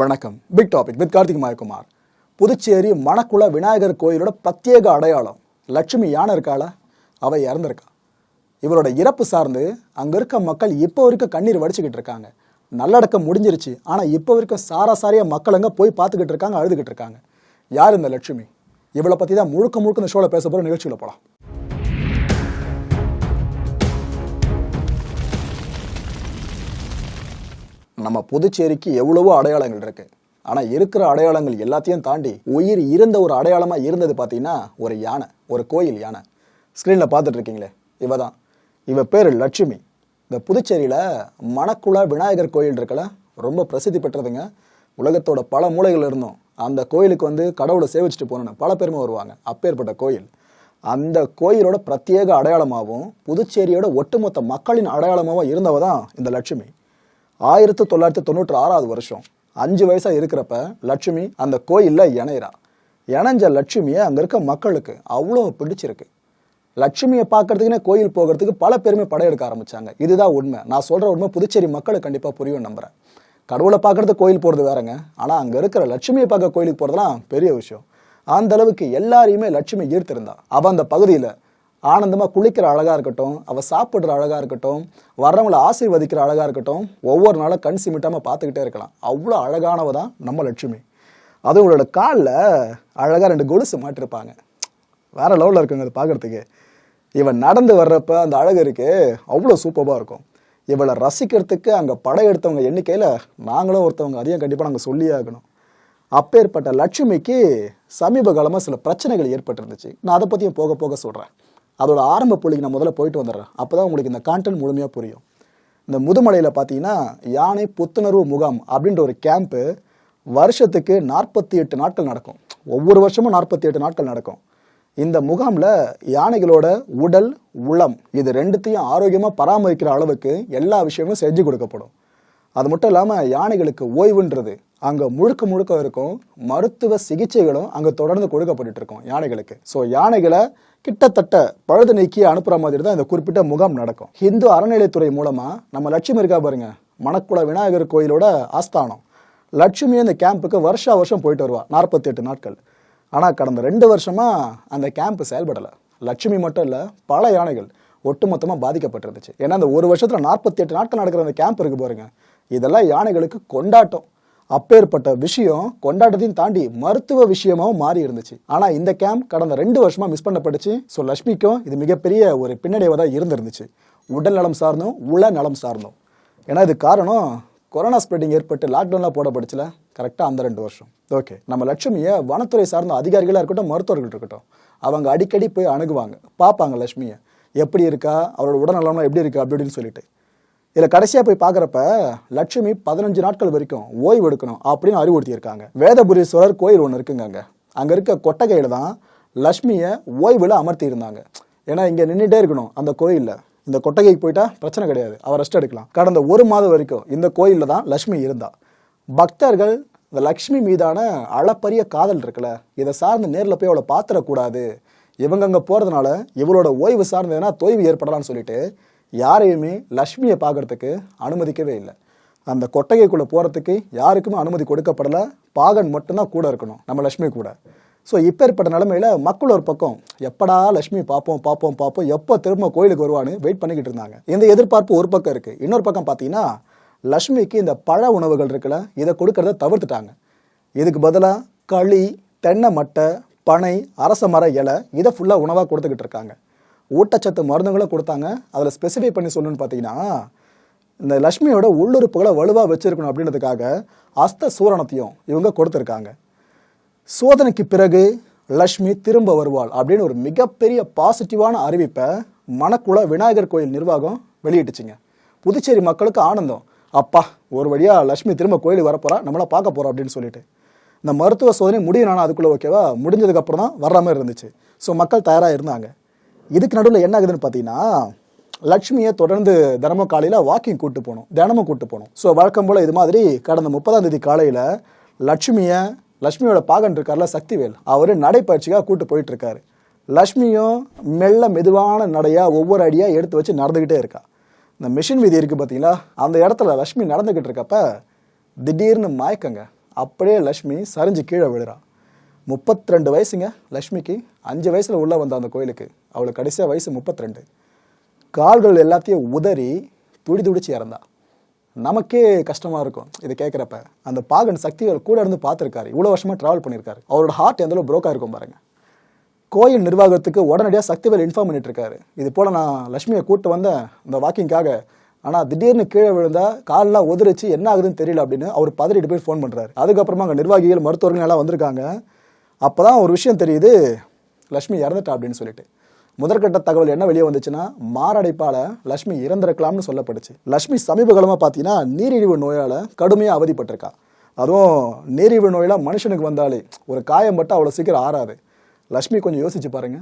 வணக்கம். Big topic with Karthik Mayakumar. Puducherry Manakula Vinayagar கோயிலோட பிரத்யேக அடையாளம். லட்சுமி யானை இருக்காள? அவ இறந்துருக்கா. இவரோட இறப்பு சார்ந்து அங்கே இருக்க மக்கள் இப்போ வரைக்கும் கண்ணீர் வடிச்சுக்கிட்டு இருக்காங்க. நல்லடக்கம் முடிஞ்சிருச்சு. ஆனால் இப்போ வரைக்கும் சாராசாரியாக மக்கள் அங்க போய் பார்த்துக்கிட்டு இருக்காங்க அழுதுகிட்டு இருக்காங்க. யார் இந்த லட்சுமி? இவளை பற்றி தான் முழுக்க முழுக்க இந்த ஷோவில் பேச போகிற நிகழ்ச்சியில் போகலாம் நம்ம புதுச்சேரிக்கு எவ்வளவோ அடையாளங்கள் இருக்கு. ஆனா இருக்கிற அடையாளங்கள் எல்லாத்தையும் தாண்டி உயிர் இருந்த ஒரு அடையாளமா இருந்தது பார்த்தீங்கன்னா ஒரு யானை ஒரு கோயில் யானை. ஸ்க்ரீனில் பார்த்துட்டு இருக்கீங்களே இவ தான் இவ பேரு லட்சுமி. இந்த புதுச்சேரியில மணக்குள விநாயகர் கோயில் இருக்கல ரொம்ப பிரசித்தி பெற்றதுங்க. உலகத்தோட பல மூலைகள் இருந்தும் அந்த கோயிலுக்கு வந்து கடவுளை சேவிச்சுட்டு போகணும்னு பல பேருமே வருவாங்க. அப்பேற்பட்ட கோயில். அந்த கோயிலோட பிரத்யேக அடையாளமாகவும் புதுச்சேரியோட ஒட்டுமொத்த மக்களின் அடையாளமாகவும் இருந்தவ தான் இந்த லட்சுமி. ஆயிரத்தி தொள்ளாயிரத்தி தொண்ணூற்றி ஆறாவது வருஷம். அஞ்சு வயசா இருக்கிறப்ப லட்சுமி அந்த கோயிலில் இணையிறா. இணைஞ்ச லட்சுமியை அங்கே இருக்க மக்களுக்கு அவ்வளோ பிடிச்சிருக்கு. லட்சுமியை பார்க்கறதுக்குன்னே கோயில் போகிறதுக்கு பல பேருமே படையெடுக்க ஆரம்பித்தாங்க இதுதான் உண்மை. நான் சொல்கிற உண்மை புதுச்சேரி மக்களுக்கு கண்டிப்பாக புரியும் நம்புறேன். கடவுளை பார்க்கறது கோயில் போகிறது வேறங்க. ஆனால் அங்கே இருக்கிற லட்சுமியை பார்க்க கோயிலுக்கு போகிறதுலாம் பெரிய விஷயம். அந்த அளவுக்கு எல்லாரையுமே லட்சுமி ஈர்த்திருந்தா. அவள் அந்த பகுதியில் ஆனந்தமாக குளிக்கிற அழகாக இருக்கட்டும் அவள் சாப்பிட்ற அழகாக இருக்கட்டும் வர்றவங்களை ஆசீர்வதிக்கிற அழகாக இருக்கட்டும் ஒவ்வொரு நாளும் கண் சிமிட்டாமல் பார்த்துக்கிட்டே இருக்கலாம். அவ்வளோ அழகானவ தான் நம்ம லட்சுமி. அதுவும் உங்களோட காலில் அழகாக ரெண்டு கொலுசு மாட்டிருப்பாங்க. வேற லெவலில் இருக்குங்க அது பார்க்குறதுக்கு. இவன் நடந்து வர்றப்ப அந்த அழகு இருக்கு அவ்வளோ சூப்பராக இருக்கும். இவளை ரசிக்கிறதுக்கு அங்கே படையெடுத்தவங்க எண்ணிக்கையில் நாங்களும் ஒருத்தவங்க அதையும் கண்டிப்பாக நாங்கள் சொல்லியே ஆகணும். அப்பேற்பட்ட லட்சுமிக்கு சமீப காலமாக சில பிரச்சனைகள் ஏற்பட்டிருந்துச்சு. நான் அதை பற்றியும் போக போக சொல்கிறேன் அதோட ஆரம்ப புள்ளிக்கு நான் முதல்ல போயிட்டு வந்துடுறேன். அப்போ தான் உங்களுக்கு இந்த கான்டென்ட் முழுமையாக புரியும். இந்த முதுமலையில் பார்த்தீங்கன்னா யானை புத்துணர்வு முகாம் அப்படின்ற ஒரு கேம்ப்பு வருஷத்துக்கு நாற்பத்தி எட்டு நாட்கள் நடக்கும். ஒவ்வொரு வருஷமும் நாற்பத்தி எட்டு நாட்கள் நடக்கும். இந்த முகாமில் யானைகளோட உடல் உளம் இது ரெண்டுத்தையும் ஆரோக்கியமாக பராமரிக்கிற அளவுக்கு எல்லா விஷயங்களும் செஞ்சு கொடுக்கப்படும். அது மட்டும் இல்லாமல் யானைகளுக்கு ஓய்வுன்றது அங்கே முழுக்க முழுக்க இருக்கும் மருத்துவ சிகிச்சைகளும் அங்கே தொடர்ந்து கொடுக்கப்பட்டு இருக்கும் யானைகளுக்கு. ஸோ யானைகளை கிட்டத்தட்ட பழுது நீக்கி அனுப்புற மாதிரி தான் இந்த குறிப்பிட்ட முகாம் நடக்கும். ஹிந்து அறநிலைத்துறை மூலமாக நம்ம லட்சுமி இருக்கா பாருங்க மணக்குள விநாயகர் கோயிலோட ஆஸ்தானம். லட்சுமி இந்த கேம்புக்கு வருஷா வருஷம் போயிட்டு வருவா நாற்பத்தி எட்டு நாட்கள். ஆனால் கடந்த ரெண்டு வருஷமா அந்த கேம்ப் செயல்படலை. லட்சுமி மட்டும் இல்லை பல யானைகள் ஒட்டுமொத்தமாக பாதிக்கப்பட்டிருந்துச்சு. ஏன்னா அந்த ஒரு வருஷத்தில் நாற்பத்தி எட்டு நாட்கள் நடக்கிற அந்த கேம்ப் இருக்கு பாருங்க இதெல்லாம் யானைகளுக்கு கொண்டாட்டம். அப்பேற்பட்ட விஷயம் கொண்டாட்டத்தையும் தாண்டி மருத்துவ விஷயமாவும் மாறி இருந்துச்சு. ஆனா இந்த கேம்ப் கடந்த ரெண்டு வருஷமா மிஸ் பண்ணப்பட்டுச்சு. ஸோ லட்சுமிக்கும் இது மிகப்பெரிய ஒரு பின்னடைவாக தான் இருந்திருந்துச்சு. உடல் நலம் சார்ந்தும் உள நலம் சார்ந்தும். ஏன்னா இது காரணம் கொரோனா ஸ்ப்ரெட்டிங் ஏற்பட்டு லாக்டவுன்லாம் போடப்படுச்சுல கரெக்டாக அந்த ரெண்டு வருஷம். ஓகே நம்ம லட்சுமியை வனத்துறை சார்ந்த அதிகாரிகளாக இருக்கட்டும் மருத்துவர்கள் இருக்கட்டும் அவங்க அடிக்கடி போய் அணுகுவாங்க. பார்ப்பாங்க லட்சுமியை. எப்படி இருக்கா? அவரோட உடல்நலம்லாம் எப்படி இருக்கா? அப்படின்னு சொல்லிட்டு. இதில் கடைசியாக போய் பார்க்குறப்ப லட்சுமி பதினஞ்சு நாட்கள் வரைக்கும் ஓய்வு எடுக்கணும் அப்படின்னு அறிவுறுத்தியிருக்காங்க. வேதபுரீஸ்வரர் கோயில் ஒன்று இருக்குங்க அங்கே அங்கே இருக்க கொட்டகையில் தான் லட்சுமியை ஓய்வில் அமர்த்தி இருந்தாங்க ஏன்னா இங்கே நின்றுட்டே இருக்கணும் அந்த கோயிலில். இந்த கொட்டகைக்கு போயிட்டா பிரச்சனை கிடையாது. அவர் ரெஸ்ட் எடுக்கலாம். கடந்த ஒரு மாதம் வரைக்கும் இந்த கோயிலில் தான் லட்சுமி இருந்தா. பக்தர்கள் இந்த லக்ஷ்மி மீதான அளப்பரிய காதல் இருக்குல்ல இதை சார்ந்து நேரில் போய் அவளை பாத்திரக்கூடாது. இவங்க அங்கே போகிறதுனால இவளோட ஓய்வு சார்ந்ததுன்னா எதனா தொய்வு ஏற்படலாம்னு சொல்லிட்டு யாரையுமே லக்ஷ்மியை பார்க்கறதுக்கு அனுமதிக்கவே இல்லை. அந்த கொட்டகைக்குள்ளே போகிறதுக்கு யாருக்குமே அனுமதி கொடுக்கப்படலை. பாகன் மட்டும்தான் கூட இருக்கணும் நம்ம லக்ஷ்மி கூட. ஸோ இப்போ ஏற்பட்ட மக்கள் ஒரு பக்கம் எப்படா லட்சுமி பார்ப்போம் பார்ப்போம் பார்ப்போம் எப்போ திரும்ப கோயிலுக்கு வருவான்னு வெயிட் பண்ணிக்கிட்டு இருந்தாங்க. இந்த எதிர்பார்ப்பு ஒரு பக்கம் இருக்குது இன்னொரு பக்கம் பார்த்தீங்கன்னா லட்சுமிக்கு இந்த பழ உணவுகள் இருக்குல்ல இதை கொடுக்கறத தவிர்த்துட்டாங்க. இதுக்கு பதிலாக களி தென்னை மட்டை பனை அரச மர இலை இதை ஃபுல்லாக உணவாக கொடுத்துக்கிட்டு இருக்காங்க. ஊட்டச்சத்து மருந்துகளும் கொடுத்தாங்க. அதில் ஸ்பெசிஃபை பண்ணி சொல்லணும்னு பார்த்தீங்கன்னா இந்த லக்ஷ்மியோட உள்ளுறுப்புகளை வலுவாக வச்சுருக்கணும் அப்படின்றதுக்காக அஸ்த சூரணத்தையும் இவங்க கொடுத்துருக்காங்க. சோதனைக்கு பிறகு லக்ஷ்மி திரும்ப வருவாள் அப்படின்னு ஒரு மிகப்பெரிய பாசிட்டிவான அறிவிப்பை மணக்குள விநாயகர் கோயில் நிர்வாகம் வெளியிட்டுச்சுங்க. புதுச்சேரி மக்களுக்கு ஆனந்தம். அப்பா ஒரு வழியாக லக்ஷ்மி திரும்ப கோயிலுக்கு வரப்போறா நம்மள பார்க்க போகிறோம் அப்படின்னு சொல்லிட்டு. இந்த மருத்துவ சோதனை முடியும் அதுக்குள்ளே ஓகேவா முடிஞ்சதுக்கப்புறம் தான் வர்ற மாதிரி இருந்துச்சு. ஸோ மக்கள் தயாராக இருந்தாங்க. இதுக்கு நடுவில் என்ன ஆகுதுன்னு பார்த்தீங்கன்னா லக்ஷ்மியை தொடர்ந்து தினமும் காலையில் வாக்கிங் கூட்டு போகணும். தினமும் கூட்டு போகணும். ஸோ வழக்கம் போல் இது மாதிரி கடந்த முப்பதாம் தேதி காலையில் லட்சுமியை லட்சுமியோட பாகன் இருக்கார்ல சக்திவேல் அவர் நடைப்பயிற்சிக்காக கூட்டு போயிட்டு இருக்காரு. லக்ஷ்மியும் மெல்ல மெதுவான நடையாக ஒவ்வொரு அடியாக எடுத்து வச்சு நடந்துக்கிட்டே இருக்கா. இந்த மிஷின் வீதி இருக்குது பார்த்தீங்களா? அந்த இடத்துல லக்ஷ்மி நடந்துக்கிட்டு இருக்கப்ப திடீர்னு மயக்கங்க. அப்படியே லக்ஷ்மி சரிஞ்சு கீழே விழுறா. முப்பத்தி ரெண்டு வயசுங்க லக்ஷ்மிக்கு அஞ்சு வயசில் உள்ளே வந்த அந்த கோயிலுக்கு. அவளுக்கு கடைசியாக வயசு முப்பத்தி ரெண்டு கால்கள் எல்லாத்தையும் உதறி துடி துடிச்சு இறந்தா. நமக்கே கஷ்டமாக இருக்கும் இது கேட்குறப்ப. அந்த பாகன் சக்திகள் கூட இருந்து பார்த்துருக்காரு. இவ்வளோ வருஷமாக ட்ராவல் பண்ணியிருக்காரு. அவரோட ஹார்ட் எந்த அளவு இருக்கும் பாருங்கள் கோயில் நிர்வாகத்துக்கு உடனடியாக சக்திவேல் இன்ஃபார்ம் பண்ணிட்டு இருக்காரு இது போல் நான் லக்ஷ்மியை கூப்பிட்டு வந்தேன் இந்த வாக்கிங்காக ஆனால் திடீர்னு கீழே விழுந்தா காலெலாம் உதிரிச்சு என்ன ஆகுதுன்னு தெரியல அப்படின்னு அவர் பதறிட்டு போய் ஃபோன் பண்ணுறாரு அதுக்கப்புறமா அங்கே நிர்வாகிகள் மருத்துவர்கள் எல்லாம் வந்திருக்காங்க. அப்போ தான் ஒரு விஷயம் தெரியுது. லக்ஷ்மி இறந்துட்டா அப்படின்னு சொல்லிட்டு. முதற்கட்ட தகவல் என்ன வெளியே வந்துச்சுன்னா மாரடைப்பால லட்சுமி இறந்திருக்கலாம்னு சொல்லப்படுச்சு லட்சுமி சமீபகாலமாக பார்த்தீங்கன்னா நீரிழிவு நோயால் கடுமையாக அவதிப்பட்டிருக்கா. அதுவும் நீரிழிவு நோயெல்லாம் மனுஷனுக்கு வந்தாலே ஒரு காயம் பட்டு அவ்வளோ சீக்கிரம் ஆறாது. லட்சுமி கொஞ்சம் யோசிச்சு பாருங்க.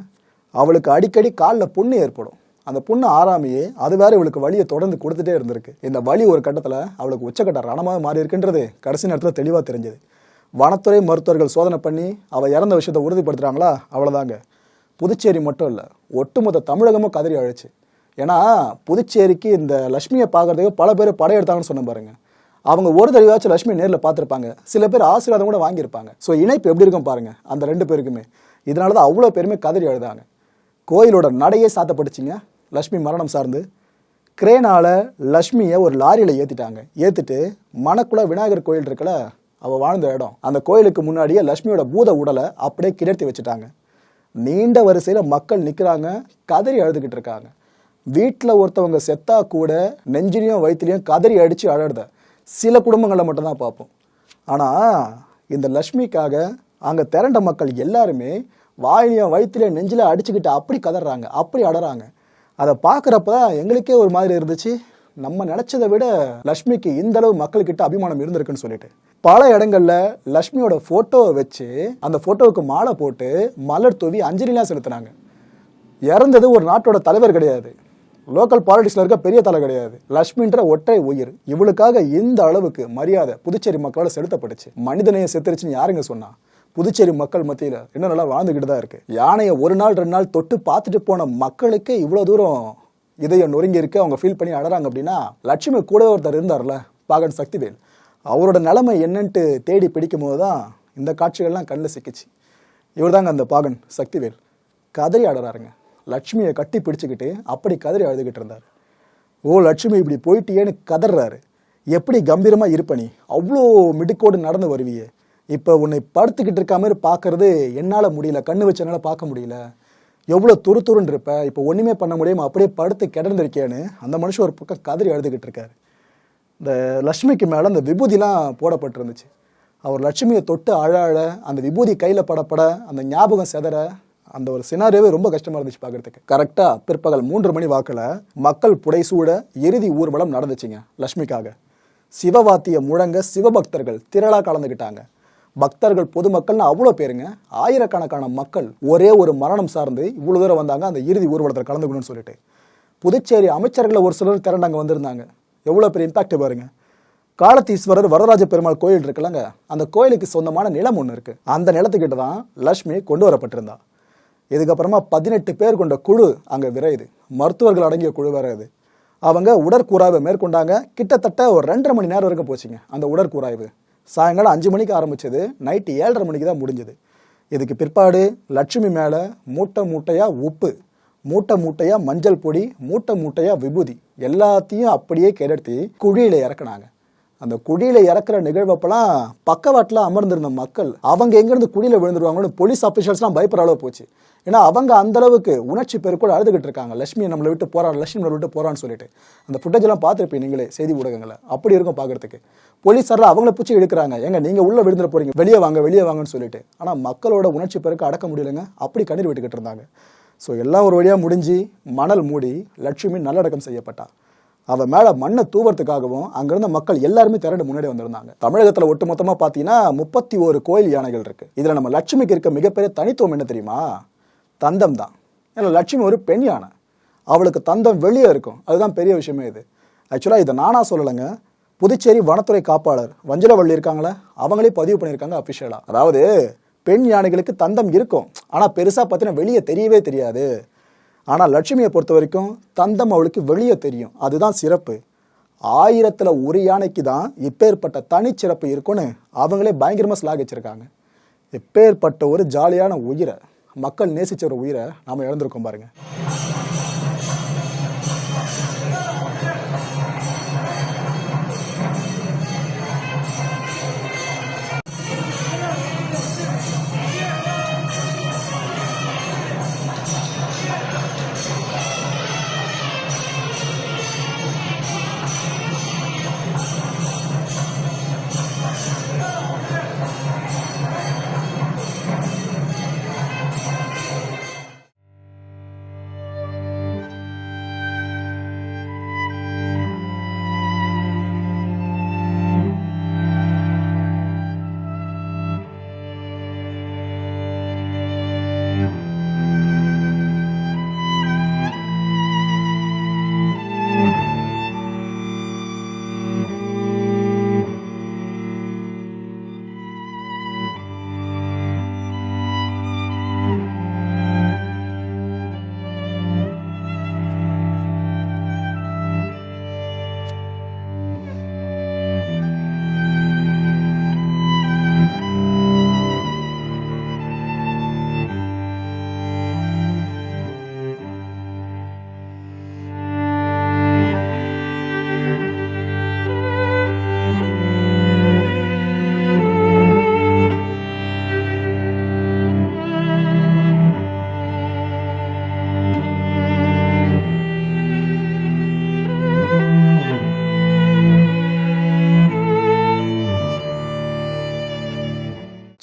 அவளுக்கு அடிக்கடி காலில் புண்ணு ஏற்படும். அந்த புண்ணு ஆறாமையே அது வேற இவளுக்கு வழியை தொடர்ந்து கொடுத்துட்டே இருந்திருக்கு. இந்த வழி ஒரு கட்டத்தில் அவளுக்கு உச்சக்கட்ட ரணமாக மாறி இருக்குன்றது கடைசி நேரத்தில் தெளிவாக தெரிஞ்சது. வனத்துறை மருத்துவர்கள் சோதனை பண்ணி அவள் இறந்த விஷயத்தை உறுதிப்படுத்துறாங்களா? அவ்வளோதாங்க புதுச்சேரி மட்டும் இல்லை ஒட்டுமொத்த தமிழகமும் கதறி அழைச்சு. ஏன்னா புதுச்சேரிக்கு இந்த லட்சுமியை பார்க்கறதுக்கு பல பேர் படையெடுத்தாங்கன்னு சொன்ன பாருங்க. அவங்க ஒரு தடவையாச்சும் லட்சுமி நேரில் பார்த்துருப்பாங்க. சில பேர் ஆசீர்வாதம் கூட வாங்கியிருப்பாங்க. ஸோ இணைப்பு எப்படி இருக்கும் பாருங்க அந்த ரெண்டு பேருக்குமே. இதனால தான் அவ்வளோ பேருமே கதறி அழுதாங்க. கோயிலோட நடையே சாத்தப்பட்டுச்சுங்க. லட்சுமி மரணம் சார்ந்து. கிரேனால் லட்சுமியை ஒரு லாரியில் ஏற்றிட்டாங்க ஏற்றிட்டு மணக்குள விநாயகர் கோயில் இருக்கல அவள் வாழ்ந்த இடம். அந்த கோயிலுக்கு முன்னாடியே லட்சுமியோட பூத உடலை அப்படியே கிடத்தி வச்சுட்டாங்க. நீண்ட வரிசையில் மக்கள் நிற்கிறாங்க கதறி அழுதுகிட்டு இருக்காங்க. வீட்டில் ஒருத்தவங்க செத்தா கூட நெஞ்சிலையும் வயிற்றுலையும் கதறி அடித்து அழறத சில குடும்பங்களில் மட்டும்தான் பார்ப்போம். ஆனால் இந்த லக்ஷ்மிக்காக அங்கே திரண்ட மக்கள் எல்லாருமே வாயிலையும் வயிற்றுலையும் நெஞ்சில் அடிச்சுக்கிட்டு அப்படி கதறாங்க அப்படி அடறாங்க. அதை பார்க்குறப்ப எங்களுக்கே ஒரு மாதிரி இருந்துச்சு. நம்ம நினைச்சதை விட லக்ஷ்மிக்கு இந்த அளவு மக்கள்கிட்ட அபிமானம் இருந்திருக்குன்னு சொல்லிட்டு. பல இடங்கள்ல லக்ஷ்மியோட போட்டோவை வச்சு அந்த போட்டோவுக்கு மாலை போட்டு மலர் தூவி அஞ்சலிலாம் செலுத்துனாங்க. இறந்தது ஒரு நாட்டோட தலைவர் கிடையாது. லோக்கல் பாலிடிக்ஸ்ல இருக்க பெரிய தலை கிடையாது. லக்ஷ்மின்ற ஒற்றை உயிர். இவளுக்காக இந்த அளவுக்கு மரியாதை புதுச்சேரி மக்களால் செலுத்தப்பட்டுச்சு. மனிதனையும் செத்துருச்சுன்னு யாருங்க சொன்னா? புதுச்சேரி மக்கள் மத்தியில் இன்னும் நல்லா வாழ்ந்துகிட்டு தான் இருக்கு. யானையை ஒரு நாள் ரெண்டு நாள் தொட்டு பார்த்துட்டு போன மக்களுக்கே இவ்வளோ தூரம் இதயம் நொறுங்கி இருக்கு அவங்க ஃபீல் பண்ணி அழறாங்க அப்படின்னா லட்சுமி கூட ஒருத்தர் இருந்தார்ல பாகன் சக்திவேல். அவரோட நிலைமை என்னன்ட்டு தேடி பிடிக்கும் போது தான் இந்த காட்சிகள்லாம் கண்ணில் சிக்கிச்சு. இவர்தாங்க அந்த பாகன் சக்திவேல். கதறி ஆடுறாருங்க. லட்சுமியை கட்டி பிடிச்சிக்கிட்டு அப்படி கதறி அழுதுகிட்டு இருந்தார். ஓ லட்சுமி இப்படி போயிட்டியேன்னு கதறாரு. எப்படி கம்பீரமாக இருப்ப நீ அவ்வளோ மிடுக்கோடு நடந்து வருவியே. இப்போ உன்னை படுத்துக்கிட்டு இருக்க மாதிரி பார்க்கறது என்னால் முடியல. கண்ணு வச்சனால பார்க்க முடியல. எவ்வளோ துரு துருன்னு இருப்ப? இப்போ ஒன்றுமே பண்ண முடியாமல் அப்படியே படுத்து கிடந்திருக்கேன்னு அந்த மனுஷன் ஒரு பக்கம் கதறி எழுதுகிட்டு இருக்காரு. இந்த லட்சுமிக்கு மேலே அந்த விபூதிலாம் போடப்பட்டிருந்துச்சு. அவர் லட்சுமியை தொட்டு அழ அழ அந்த விபூதி கையில் படப்பட அந்த ஞாபகம் செதற அந்த ஒரு சினாரியோவே ரொம்ப கஷ்டமாக இருந்துச்சு பார்க்குறதுக்கு கரெக்டாக பிற்பகல் மூன்று மணி வாக்கில் மக்கள் புடைசூட இறுதி ஊர்வலம் நடந்துச்சுங்க லட்சுமிக்காக. சிவவாத்திய முழங்க சிவபக்தர்கள் திரளாக கலந்துக்கிட்டாங்க பக்தர்கள் பொதுமக்கள்னு அவ்வளோ பேருங்க. ஆயிரக்கணக்கான மக்கள் ஒரே ஒரு மரணம் சார்ந்து இவ்வளோ தூரம் வந்தாங்க. அந்த இறுதி ஊர்வலத்தில் கலந்துக்கணும்னு சொல்லிட்டு. புதுச்சேரி அமைச்சர்களை ஒரு சிலர் திரண்டாங்க வந்திருந்தாங்க. எவ்வளோ பெரிய இம்பாக்ட் பாருங்க. காலத்தீஸ்வரர் வரதராஜ பெருமாள் கோயில் இருக்குல்லங்க. அந்த கோயிலுக்கு சொந்தமான நிலம் ஒன்று இருக்கு. அந்த நிலத்துக்கிட்ட தான் லக்ஷ்மி கொண்டு வரப்பட்டிருந்தா. இதுக்கப்புறமா பதினெட்டு பேர் கொண்ட குழு அங்கே விரையுது. மருத்துவர்கள் அடங்கிய குழு வரையுது இது. அவங்க உடற்கூறாய்வை மேற்கொண்டாங்க. கிட்டத்தட்ட ஒரு ரெண்டரை மணி நேரம் வரைக்கும் போச்சுங்க. அந்த உடற்கூறாய்வு. சாயங்காலம் அஞ்சு மணிக்கு ஆரம்பித்தது நைட்டு ஏழரை மணிக்கு தான் முடிஞ்சது. இதுக்கு பிற்பாடு லட்சுமி மேலே மூட்டை மூட்டையாக உப்பு மூட்டை மூட்டையாக மஞ்சள் பொடி மூட்டை மூட்டையாக விபூதி எல்லாத்தையும் அப்படியே கிளர்த்தி குழியில் இறக்குனாங்க. அந்த குழியில இறக்குற நிகழ்வப்பெல்லாம் பக்கவாட்டில் அமர்ந்திருந்த மக்கள் அவங்க எங்கேருந்து குழியில விழுந்துருவாங்கன்னு போலீஸ் அஃபிஷியல்ஸ்லாம் பயப்படுற அளவு போச்சு. ஏன்னா அவங்க அந்த அளவுக்கு உணர்ச்சி பெருக்கோடு அழுதுகிட்டு இருக்காங்க. லட்சுமி நம்மளை விட்டு போறான் லட்சுமி நம்மளை விட்டு போறான்னு சொல்லிட்டு. அந்த ஃபுட்டேஜ் எல்லாம் பார்த்துருப்பீங்க நீங்களே செய்தி ஊடகங்களை அப்படி இருக்கும் பார்க்கறதுக்கு. போலீஸாரில் அவங்கள பிடிச்சி எடுக்கிறாங்க ஏங்க நீங்க உள்ள விழுந்துட போறீங்க. வெளியே வாங்க வெளியே வாங்கன்னு சொல்லிட்டு. ஆனா மக்களோட உணர்ச்சி பேருக்கு அடக்க முடியலைங்க. அப்படி கண்ணீர் விட்டுக்கிட்டு இருந்தாங்க. ஸோ எல்லாம் ஒரு வழியாக முடிஞ்சு மணல் மூடி லட்சுமி நல்லடக்கம் செய்யப்பட்டா. அவன் மேல மண்ணை தூவறதுக்காகவும் அங்கிருந்த மக்கள் எல்லாருமே திரண்டு முன்னாடி வந்திருந்தாங்க. தமிழகத்துல ஒட்டுமொத்தமா பாத்தீங்கன்னா முப்பத்தி ஒரு கோயில் யானைகள் இருக்கு. இதுல நம்ம லட்சுமிக்கு இருக்க மிகப்பெரிய தனித்துவம் என்ன தெரியுமா? தந்தம் தான். ஏன்னா லட்சுமி ஒரு பெண் யானை. அவளுக்கு தந்தம் வெளியே இருக்கும். அதுதான் பெரிய விஷயமே இது. ஆக்சுவலா இதை நானா சொல்லலைங்க. புதுச்சேரி வனத்துறை காப்பாளர் வஞ்சலவள்ளி இருக்காங்களே அவங்களே பதிவு பண்ணியிருக்காங்க அபிஷியலா அதாவது பெண் யானைகளுக்கு தந்தம் இருக்கும். ஆனா பெருசா பார்த்தீங்கன்னா வெளியே தெரியவே தெரியாது. ஆனால் லட்சுமியை பொறுத்த வரைக்கும் தந்தம் அவளுக்கு வெளியே தெரியும். அதுதான் சிறப்பு. ஆயிரத்தில் ஒரு யானைக்கு தான் இப்பேற்பட்ட தனிச்சிறப்பு இருக்குன்னு அவங்களே பயங்கரமாக ஸ்லாகிச்சிருக்காங்க இப்பேற்பட்ட ஒரு ஜாலியான உயிரை மக்கள் நேசிச்ச ஒரு உயிரை நாம் இழந்திருக்கோம் பாருங்கள்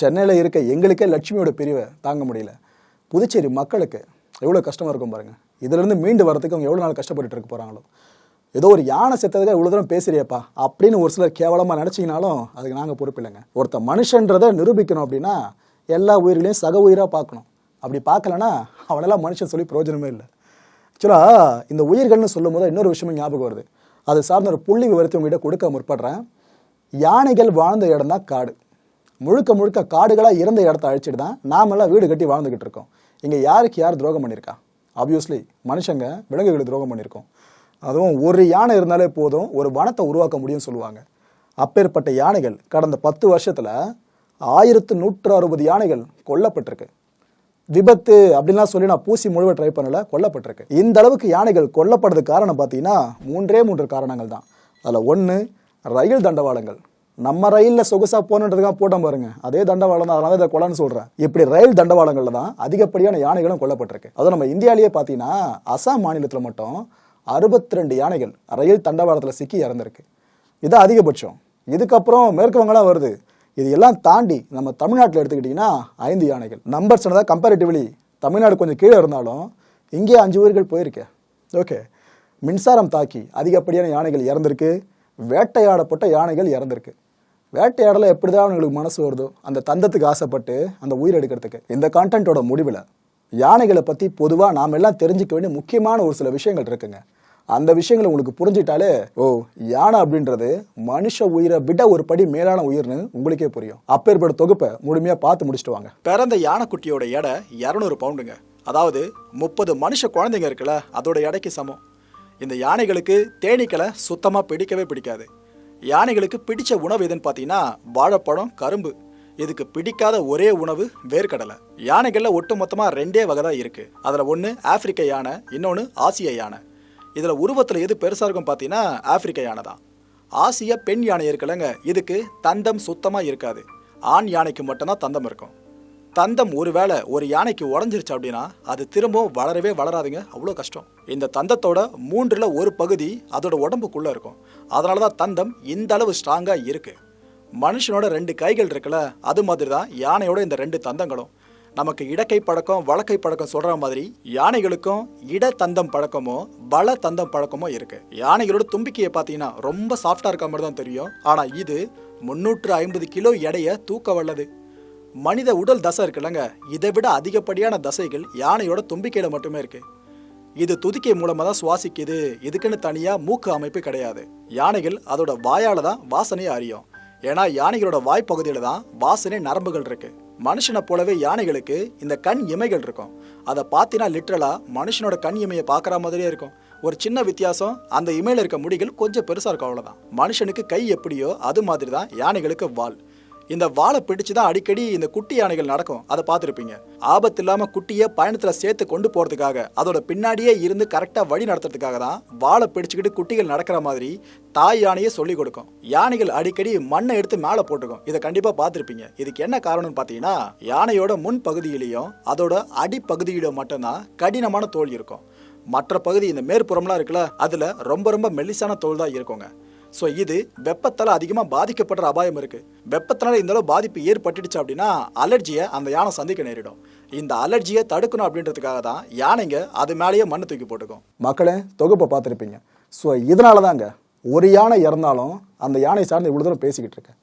சென்னையில் இருக்க எங்களுக்கே லட்சுமியோட பிரிவை தாங்க முடியல. புதுச்சேரி மக்களுக்கு எவ்வளோ கஷ்டமாக இருக்கும் பாருங்கள் இதிலேருந்து மீண்டு வரதுக்கு அவங்க எவ்வளோ நாள் கஷ்டப்பட்டுட்டு இருக்க போகிறாங்களோ ஏதோ ஒரு யானை செத்ததுக்காக இவ்வளோ தூரம் பேசுறியப்பா அப்படின்னு ஒரு சிலர் கேவலமாக நினச்சிங்கனாலும் அதுக்கு நாங்கள் பொறுப்பில்லைங்க ஒருத்த மனுஷன்றதை நிரூபிக்கணும் அப்படின்னா எல்லா உயிர்களையும் சக உயிராக பார்க்கணும். அப்படி பார்க்கலனா அவனெல்லாம் மனுஷன் சொல்லி பிரயோஜனமே இல்லை. ஆக்சுவலாக இந்த உயிர்கள்னு சொல்லும் போது இன்னொரு விஷயமும் ஞாபகம் வருது. அது சார்ந்த ஒரு புள்ளி விவரத்தை உங்ககிட்ட கொடுக்க முற்படுறேன். யானைகள் வாழ்ந்த இடம் தான் காடு. முழுக்க முழுக்க காடுகளாக இருந்த இடத்த அழிச்சிட்டு தான் நாமெல்லாம் வீடு கட்டி வாழ்ந்துக்கிட்டு இருக்கோம். இங்கே யாருக்கு யார் துரோகம் பண்ணியிருக்கா? ஆப்வியஸ்லி மனுஷங்க விலங்குகளுக்கு துரோகம் பண்ணியிருக்கோம். அதுவும் ஒரு யானை இருந்தாலே போதும் ஒரு வனத்தை உருவாக்க முடியும்னு சொல்லுவாங்க. அப்பேற்பட்ட யானைகள் கடந்த பத்து வருஷத்தில் ஆயிரத்து நூற்று அறுபது யானைகள் கொல்லப்பட்டிருக்கு. விபத்து அப்படின்லாம் சொல்லி நான் பூசி முழுவ ட்ரை பண்ணல கொல்லப்பட்டிருக்கு. இந்த அளவுக்கு யானைகள் கொல்லப்படுறதுக்கு காரணம் பார்த்தீங்கன்னா மூன்றே மூன்று காரணங்கள் தான். அதில் ஒன்று ரயில் தண்டவாளங்கள். நம்ம ரயிலில் சொகுசாக போகணுன்றதுக்காக போட்டோம் பாருங்க. அதே தண்டவாளம் தான் அதனால இதை கொலைன்னு சொல்கிறேன் இப்படி ரயில் தண்டவாளங்களில் தான் அதிகப்படியான யானைகளும் கொல்லப்பட்டிருக்கு. அதுவும் நம்ம இந்தியாவிலேயே பார்த்தீங்கன்னா அசாம் மாநிலத்தில் மட்டும் அறுபத்தி ரெண்டு யானைகள் ரயில் தண்டவாளத்தில் சிக்கி இறந்துருக்கு. இதான் அதிகபட்சம். இதுக்கப்புறம் மேற்கு வங்கலாம் வருது. இது எல்லாம் தாண்டி நம்ம தமிழ்நாட்டில் எடுத்துக்கிட்டிங்கன்னா ஐந்து யானைகள். நம்பர்ஸ் தான் கம்பேரிட்டிவ்லி தமிழ்நாடு கொஞ்சம் கீழே இருந்தாலும் இங்கே அஞ்சு உயிர்கள் போயிருக்கேன் ஓகே. மின்சாரம் தாக்கி அதிகப்படியான யானைகள் இறந்திருக்கு. வேட்டையாடப்பட்ட யானைகள் இறந்திருக்கு. வேட்டையாடல எப்படிதான் அவங்களுக்கு மனசு வருதோ அந்த தந்தத்துக்கு ஆசைப்பட்டு அந்த உயிர் எடுக்கிறதுக்கு இந்த கான்டென்ட்டோட முடிவில் யானைகளை பற்றி பொதுவாக நாம் எல்லாம் தெரிஞ்சுக்க வேண்டிய முக்கியமான ஒரு சில விஷயங்கள் இருக்குங்க. அந்த விஷயங்களை உங்களுக்கு புரிஞ்சிட்டாலே ஓ யானை அப்படின்றது மனுஷ உயிரை விட ஒரு படி மேலான உயிர்னு உங்களுக்கே புரியும். அப்பேற்பட்ட தொகுப்பை முழுமையாக பார்த்து முடிச்சுட்டு வாங்க. பிறந்த யானைக்குட்டியோட எடை இரநூறு பவுண்டுங்க. அதாவது முப்பது மனுஷ குழந்தைங்க இருக்குல்ல அதோட எடைக்கு சமம். இந்த யானைகளுக்கு தேனீக்களை சுத்தமாக பிடிக்கவே பிடிக்காது. யானைகளுக்கு பிடிச்ச உணவு எதுன்னு பார்த்தீங்கன்னா வாழைப்பழம் கரும்பு. இதுக்கு பிடிக்காத ஒரே உணவு வேர்க்கடலை. யானைகளில் ஒட்டுமொத்தமாக ரெண்டே வகை தான் இருக்குது அதில் ஒன்று ஆப்பிரிக்க யானை இன்னொன்று ஆசிய யானை. இதில் உருவத்தில் எது பெருசாக இருக்கும் பார்த்தீங்கன்னா ஆப்பிரிக்க யானை தான். ஆசிய பெண் யானை இருக்குல்லங்க. இதுக்கு தந்தம் சுத்தமாக இருக்காது. ஆண் யானைக்கு மட்டும்தான் தந்தம் இருக்கும். தந்தம் ஒருவேளை ஒரு யானைக்கு உடஞ்சிருச்சு அப்படின்னா அது திரும்பவும் வளரவே வளராதுங்க. அவ்வளோ கஷ்டம். இந்த தந்தத்தோட மூன்றில் ஒரு பகுதி அதோட உடம்புக்குள்ளே இருக்கும். அதனால தான் தந்தம் இந்த அளவு ஸ்ட்ராங்காக இருக்குது மனுஷனோட ரெண்டு கைகள் இருக்குல்ல அது மாதிரி தான் யானையோட இந்த ரெண்டு தந்தங்களும். நமக்கு இடக்கை பழக்கம் வழக்கை பழக்கம் சொல்கிற மாதிரி யானைகளுக்கும் இட தந்தம் பழக்கமோ பல தந்தம் பழக்கமோ இருக்குது யானைகளோட தும்பிக்கையை பார்த்தீங்கன்னா ரொம்ப சாஃப்டாக இருக்க மாதிரி தான் தெரியும். ஆனால் இது முன்னூற்று ஐம்பது கிலோ எடையை தூக்க வல்லது. மனித உடல் தசை இருக்குல்லங்க. இதை விட அதிகப்படியான தசைகள் யானையோட தும்பிக்கையில் மட்டுமே இருக்குது இது துதிக்கை மூலமாக தான் சுவாசிக்குது. இதுக்குன்னு தனியாக மூக்கு அமைப்பு கிடையாது. யானைகள் அதோட வாயால் தான் வாசனையை அறியும். ஏன்னா யானைகளோட வாய்ப்பகுதியில் தான் வாசனை நரம்புகள் இருக்குது மனுஷனை போலவே யானைகளுக்கு இந்த கண் இமைகள் இருக்கும். அதை பார்த்தீங்கன்னா லிட்ரலாக மனுஷனோட கண் இமையை பார்க்குற மாதிரியே இருக்கும். ஒரு சின்ன வித்தியாசம் அந்த இமையில் இருக்க முடிகள் கொஞ்சம் பெருசாக இருக்கும் அவ்வளோதான் மனுஷனுக்கு கை எப்படியோ அது மாதிரி தான் யானைகளுக்கு வால். இந்த வாழை பிடிச்சு தான் அடிக்கடி இந்த குட்டி யானைகள் நடக்கும். அதை பார்த்துருப்பீங்க. ஆபத்து இல்லாமல் குட்டியை பயணத்தில் சேர்த்து கொண்டு போகிறதுக்காக அதோட பின்னாடியே இருந்து கரெக்டாக வழி நடத்துறதுக்காக தான் வாழை பிடிச்சிக்கிட்டு குட்டிகள் நடக்கிற மாதிரி தாய் யானையை சொல்லிக் கொடுக்கும். யானைகள் அடிக்கடி மண்ணை எடுத்து மேலே போட்டுக்கும் இதை கண்டிப்பாக பார்த்துருப்பீங்க. இதுக்கு என்ன காரணம்னு பார்த்தீங்கன்னா யானையோட முன் பகுதியிலையும் அதோட அடிப்பகுதியிலும் மட்டும்தான் கடினமான தோல் இருக்கும். மற்ற பகுதி இந்த மேற்புறம்லாம் இருக்குல்ல அதில் ரொம்ப ரொம்ப மெல்லிசான தோல் தான் இருக்குங்க. ஸோ இது வெப்பத்தால் அதிகமாக பாதிக்கப்படுற அபாயம் இருக்குது வெப்பத்தினால இந்தளவு பாதிப்பு ஏற்பட்டுடுச்சு அப்படின்னா அலர்ஜியை அந்த யானை சந்திக்க நேரிடும். இந்த அலர்ஜியை தடுக்கணும் அப்படின்றதுக்காக தான் யானைங்க அது மேலேயே மண்ணு தூக்கி போட்டுக்கும். மக்களே தொகுப்பை பார்த்துருப்பீங்க. ஸோ இதனால தாங்க ஒரு யானை இறந்தாலும் அந்த யானை சார்ந்து இவ்வளோ தூரம் பேசிக்கிட்டு இருக்கேன்.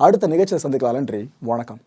அடுத்த நிகழ்ச்சியை சந்திக்கலாம் நன்றி வணக்கம்.